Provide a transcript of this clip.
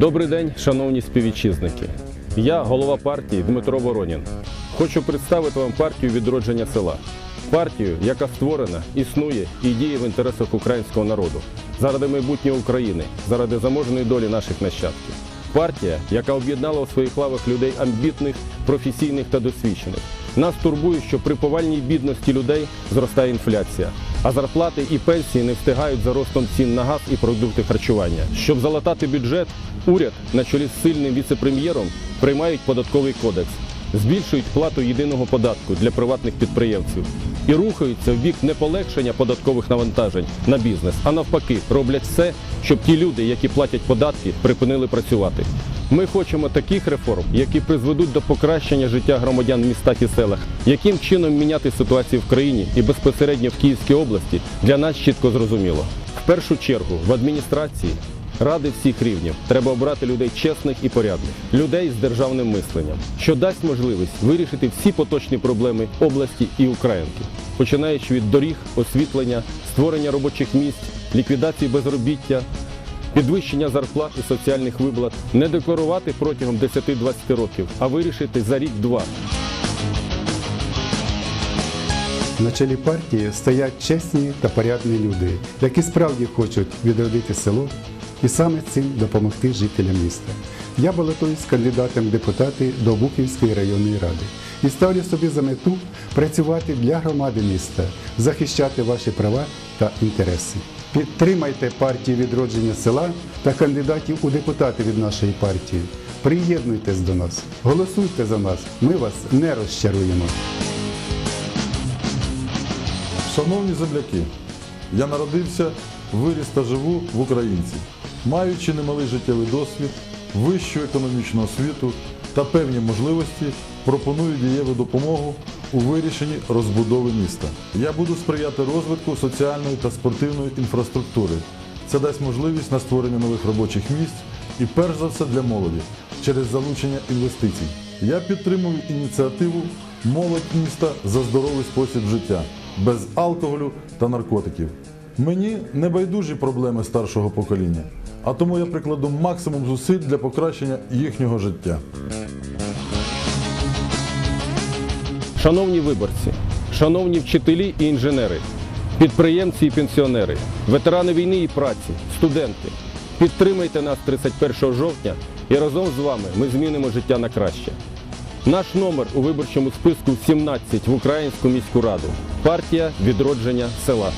Добрий день, шановні співвітчизники. Я голова партії Дмитро Воронін. Хочу представити вам партію відродження села. Партію, яка створена, існує і діє в інтересах українського народу, заради майбутнього України, заради заможної долі наших нащадків. Партія, яка об'єднала у своїх лавах людей амбітних, професійних та досвідчених. Нас турбує, що при повальній бідності людей зростає інфляція, а зарплати і пенсії не встигають за ростом цін на газ і продукти харчування. Щоб залатати бюджет, уряд на чолі з сильним віце-прем'єром приймають податковий кодекс, збільшують плату єдиного податку для приватних підприємців і рухаються в бік не полегшення податкових навантажень на бізнес, а навпаки, роблять все, щоб ті люди, які платять податки, припинили працювати. Ми хочемо таких реформ, які призведуть до покращення життя громадян в містах і селах. Яким чином міняти ситуацію в країні і безпосередньо в Київській області для нас чітко зрозуміло. В першу чергу в адміністрації ради всіх рівнів треба обрати людей чесних і порядних, людей з державним мисленням, що дасть можливість вирішити всі поточні проблеми області і Українки, починаючи від доріг, освітлення, створення робочих місць, ліквідації безробіття, підвищення зарплат і соціальних виплат, не декорувати протягом 10-20 років, а вирішити за рік-два. На чолі партії стоять чесні та порядні люди, які справді хочуть відродити село і саме цим допомогти жителям міста. Я балотуюсь кандидатом депутати до Буківської районної ради і ставлю собі за мету працювати для громади міста, захищати ваші права та інтереси. Підтримайте партію відродження села та кандидатів у депутати від нашої партії. Приєднуйтесь до нас, голосуйте за нас. Ми вас не розчаруємо. Шановні земляки, я народився, виріс та живу в Українці, маючи немалий життєвий досвід, вищу економічну освіту та певні можливості, пропоную дієву допомогу у вирішенні розбудови міста. Я буду сприяти розвитку соціальної та спортивної інфраструктури. Це дасть можливість на створення нових робочих місць і перш за все для молоді через залучення інвестицій. Я підтримую ініціативу Молодь міста за здоровий спосіб життя без алкоголю та наркотиків. Мені не байдужі проблеми старшого покоління, а тому я прикладу максимум зусиль для покращення їхнього життя. Шановні виборці, шановні вчителі і інженери, підприємці і пенсіонери, ветерани війни і праці, студенти, підтримайте нас 31 жовтня і разом з вами ми змінимо життя на краще. Наш номер у виборчому списку 17 в Українську міську раду. Партія відродження села.